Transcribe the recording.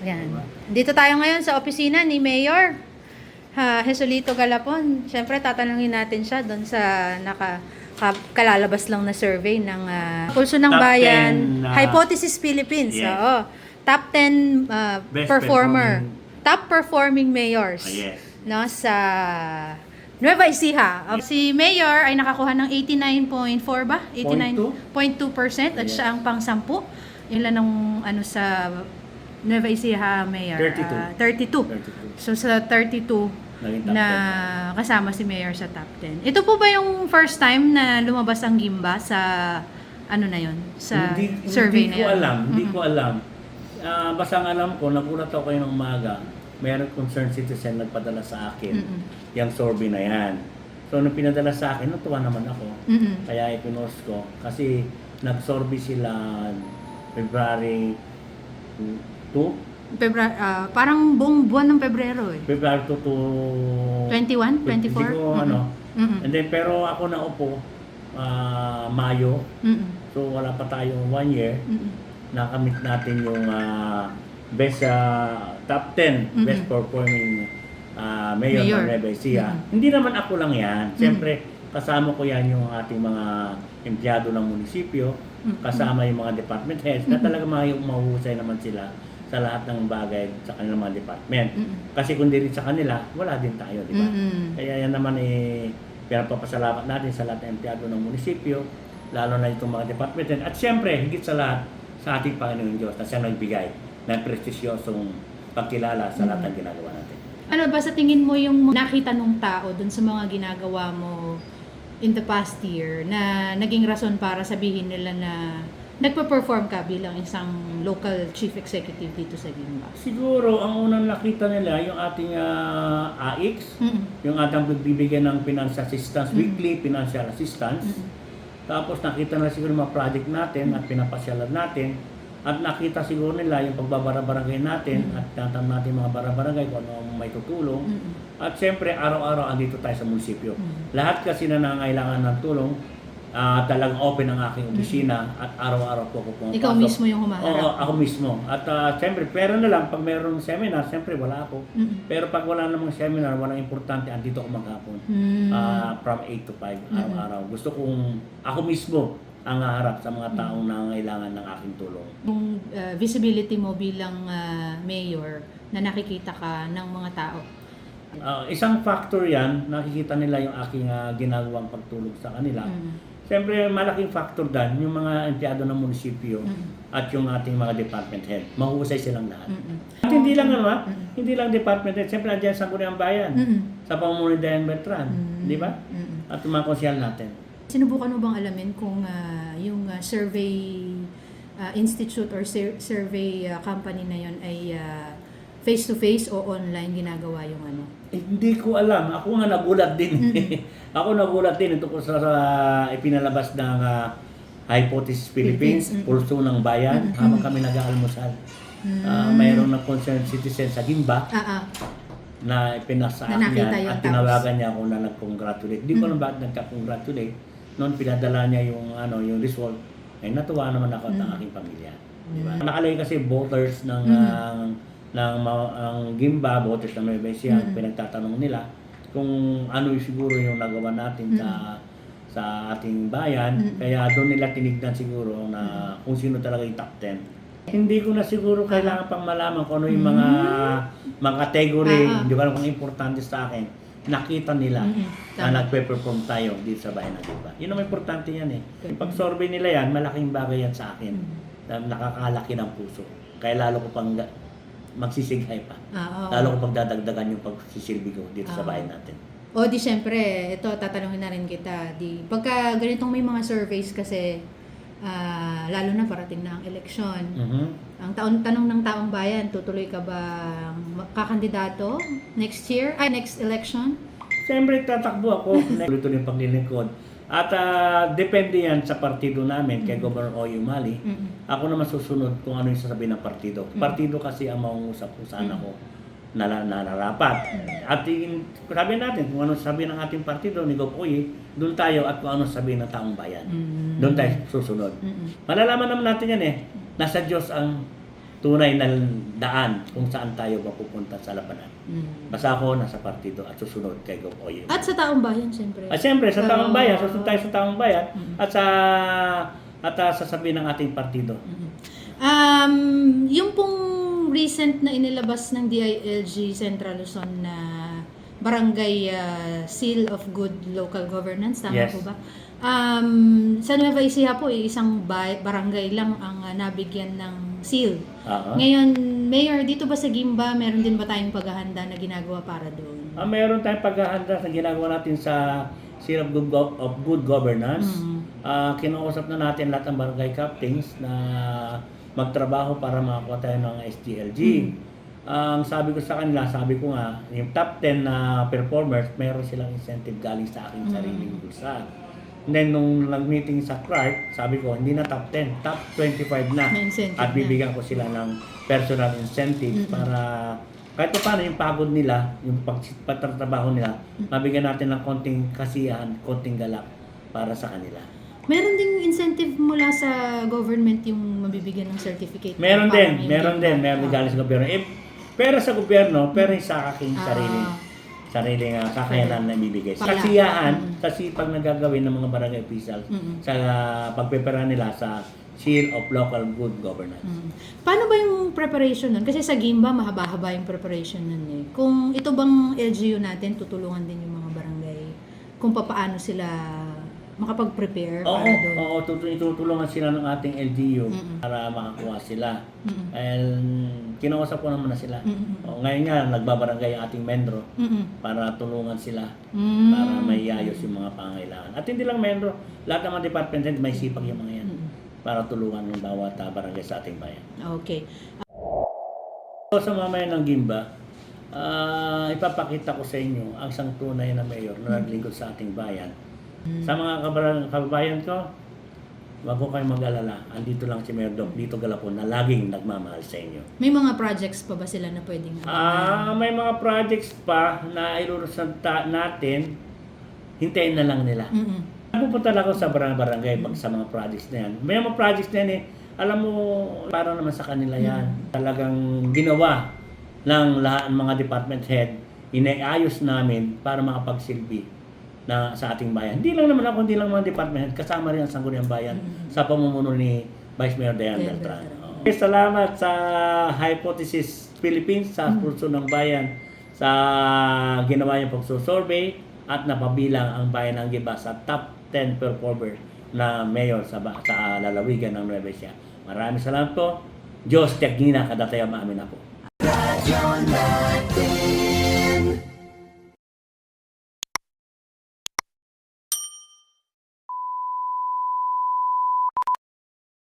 Yan. Dito tayo ngayon sa opisina ni Mayor ha, Jesolito Galapon. Siyempre, tatanungin natin siya doon sa naka ka- kalalabas lang na survey ng ah, Pulso ng Top Bayan 10 na- Hypothesis Philippines. Yes. Oo. Top 10 ah, Best performer. performing- Top performing mayors. Ah, yes. No, sa Nueva Ecija. Uh, Si Mayor ay nakakuha ng 89.4 ba? 89.2% at Yes. siya ang pang-sampu. Yun lang ang ano sa Nueva Ecija Mayor. 32. Ah, 32. 32. So sa 32 Naging top na kasama si Mayor sa top 10. Ito po ba yung first time na lumabas ang Gimba sa ano na yon sa hindi, survey hindi na ko yun? alam, hindi Mhm. ko alam. Ah, basta ang alam ko, nagulat ako kayo ng umaga, mayroong concerned citizen nagpadala sa akin Mm-mm. yung survey na yan. So, nung pinadala sa akin, natuwa naman ako. Mm-mm. Kaya ipinost ko. Kasi nag-survey sila February 2, Febra- ah, parang buong buwan ng Pebrero eh. February 2 to 21, 24? Hindi ko Mm-mm. ano. Mm-mm. And then, pero ako na upo, ah, Mayo. Mm-mm. So, wala pa tayong one year. Mm-mm. nakamit natin yung ah, best ah, top 10 Mhm. best performing ah, mayor, Mayor. ng Ecija. Mhm. Hindi naman ako lang yan. Siyempre, kasama ko yan yung ating mga empleyado ng munisipyo, Mhm. kasama yung mga department heads, na Mhm. talaga mga mahusay naman sila sa lahat ng bagay sa kanilang mga department. Mm-mm. Kasi kung di rin sa kanila, wala din tayo, di ba? Mm-mm. Kaya yan naman eh, pinapapasalamat natin sa lahat ng empleyado ng munisipyo, lalo na itong mga department. At siyempre, higit sa lahat, sa ating Panginoon Diyos na siya nagbigay ng prestisyosong pagkilala sa lahat ng ginagawa natin. Ano ba sa tingin mo yung nakita ng tao dun sa mga ginagawa mo in the past year na naging rason para sabihin nila na nagpa-perform ka bilang isang local chief executive dito sa Gimba? Siguro, ang unang nakita nila, yung ating ah, AIX, Mm-mm. yung ating bibigyan ng financial assistance, Mm. weekly financial assistance. Mm-mm. Tapos nakita na siguro mga project natin at pinapasyalan natin. At nakita siguro nila yung pagbabarabarangay natin Mm. at tinatanong natin mga barabarangay kung ano may tutulong. Mm-mm. At siyempre, araw-araw andito tayo sa munisipyo. Mm. Lahat kasi na nangailangan ng tulong, ah, talagang open ang aking opisina at araw-araw po ako pumapasok. Ikaw mismo yung Oo, humaharap. ako mismo. At ah, siyempre, pero na lang, pag mayroong seminar, siyempre wala ako. Mm-mm. Pero pag wala namang seminar, walang importante, andito ako maghapon. Mm. Ah, from 8 to 5 araw-araw. Gusto kong ako mismo ang haharap sa mga taong nangailangan ng aking tulong. yung uh, visibility mo bilang uh, mayor na nakikita ka ng mga tao. Ah, isang factor yan, nakikita nila yung aking ah, ginagawang pagtulong sa kanila. Mm. Siyempre, malaking factor dan yung mga empleyado ng munisipyo Mm. at yung ating mga department head. Mahusay silang lahat. Mm-mm. At hindi lang ano, ah, Mm. hindi lang department head. Siyempre, andyan sa Guniang Bayan, Mm-mm. sa pamumuno ni Dayan Bertran. Mm. Di ba? Mm-mm. At yung mga konsyal natin. Sinubukan mo bang alamin kung ah, yung ah, survey ah, institute or sur- survey ah, company na yon ay ah, face-to-face o online ginagawa yung ano? Eh, hindi ko alam. Ako nga nagulat din. ako nagulat din ito ko sa, sa ipinalabas ng ah, Hypothesis Philippines, Philippines, mm. Pulso ng Bayan, Mm. habang kami nag-aalmusal. Mm. Ah, mayroong na concerned citizen sa Gimba ah. na pinasa Na yun, at tinawagan niya ako na nag-congratulate. Hindi ko Mm. alam bakit nagka-congratulate. Noon pinadala niya yung ano yung result. Ay natuwa naman ako at ang Mm. aking pamilya. Di ba? Nakalagay kasi voters ng Mm. ang ng ang Gimba, voters ng Nueva Mm. pinagtatanong nila kung ano yung siguro yung nagawa natin sa sa ating bayan. Mm. Kaya doon nila tinignan siguro na kung sino talaga yung top 10. Hindi ko na siguro kailangan pang malaman kung ano yung mga mga category, hindi ko alam kung importante sa akin. Nakita nila Mm-mm. na nagpe-perform tayo dito sa bayan ng Gimba. Yun ang importante yan eh. Pag survey nila yan, malaking bagay yan sa akin. Mm. Na nakakalaki ng puso. Kaya lalo ko pang ga- magsisighay pa. Ah, oo. Lalo ko pagdadagdagan yung pagsisilbi ko dito sa Ah. bayan natin. O di syempre, ito tatanungin na rin kita. Di, pagka ganitong may mga surveys kasi, ah, lalo na parating na ang eleksyon, Mhm. ang taon tanong ng taong bayan, tutuloy ka ba kakandidato next year? Ay, next election? Siyempre, tatakbo ako. Ito yung paglilingkod. At ah, depende yan sa partido namin, kay Governor Oyo Mali. Mm-mm. Ako naman susunod kung ano yung sasabihin ng partido. Partido kasi ang mangungusap kung saan ako nala, nararapat. At in, sabi natin, kung ano sabihin ng ating partido ni Gov. Oye, doon tayo at kung ano sabihin ng taong bayan. Mm. Doon tayo susunod. Mm-mm. Malalaman naman natin yan eh. Nasa Diyos ang tunay na daan kung saan tayo mapupunta sa labanan. Mm. Basta ako nasa partido at susunod kay Gov. Oyo. At sa taong bayan, siyempre. At siyempre, sa taong bayan, susunod tayo sa taong bayan Mm. at sa at uh, sasabihin ng ating partido. Mhm. Um, yung pong recent na inilabas ng DILG Central Luzon na barangay uh, seal of good local governance, tama Yes. po ba? Um, sa Nueva Ecija po, eh, isang barangay lang ang uh, nabigyan ng seal. Oo. Ngayon, Mayor, dito ba sa Gimba, meron din ba tayong paghahanda na ginagawa para doon? Ah, mayroon tayong paghahanda sa ginagawa natin sa Seal of Good, Go- of Good Governance. Mhm. Ah, kinausap na natin lahat ng barangay captains na magtrabaho para makakuha tayo ng SDLG. Ang sabi ko sa kanila, sabi ko nga, yung top 10 na performers, meron silang incentive galing sa aking Mm. sariling bulsa. And then, nung nag-meeting sa CRIPE, sabi ko, hindi na top 10, top 25 na. Incentive At bibigyan ko sila ng personal incentives Mm-mm. para kahit pa paano yung pagod nila, yung pag, pagtatrabaho nila, mabigyan natin ng konting kasiyahan, konting galak para sa kanila. Meron ding incentive mula sa government yung mabibigyan ng certificate. Meron din, meron din, meron din Ah. galing sa gobyerno. Eh, pera sa gobyerno, pero yung sa aking Ah. sarili. Sariling uh, kakayanan na ibibigay. Sa Pala. kasiyahan, Mm. sa sipag na gagawin ng mga barangay officials Mm-mm. sa pagpepera nila sa Seal of Local Good Governance. Mm. Paano ba yung preparation nun? Kasi sa Gimba, mahaba-haba yung preparation nun eh. Kung ito bang LGU natin, tutulungan din yung mga barangay kung papaano sila makapag-prepare Oo, para doon. oo, tutu- itutulungan sila ng ating LGU Mm-mm. para makakuha sila. Mm-mm. And kinausap ko naman na sila. Mm-mm. O, ngayon nga, nagbabarangay ang ating mendro Mm-mm. para tulungan sila Mm. para may ayos yung mga pangailangan. At hindi lang mendro, lahat ng mga department head may sipag yung mga yan para tulungan ng bawat ah, barangay sa ating bayan. Okay. So, sa mamayan ng Gimba, ah, ipapakita ko sa inyo ang isang tunay na mayor na naglingkod sa ating bayan. Sa mga kabarang- kababayan ko, wag ko kayong mag-alala. Andito lang si Mayor Doc, dito galapon na laging nagmamahal sa inyo. May mga projects pa ba sila na pwedeng Ah, may mga projects pa na ilurusan ta- natin, hintayin na lang nila. Mm-mm. Pupunta lang ako sa barang barangay pag sa mga projects na yan. May mga projects na yan eh, alam mo, para naman sa kanila yan. Talagang ginawa ng lahat ng mga department head, inaayos namin para makapagsilbi na sa ating bayan. Hindi lang naman ako, hindi lang mga department kasama rin ang Sangguniang Bayan sa pamumuno ni Vice Mayor Diane Diane Beltran. Oo. Okay, salamat sa Hypothesis Philippines, sa Pulso ng Bayan, sa ginawa niyong pagsusurvey at napabilang ang bayan ng Giba sa top 10 performer na mayor sa, ba- sa lalawigan ng Nueva Ecija. Maraming salamat po. Diyos, tiagina, kadatayam amin ako. Natin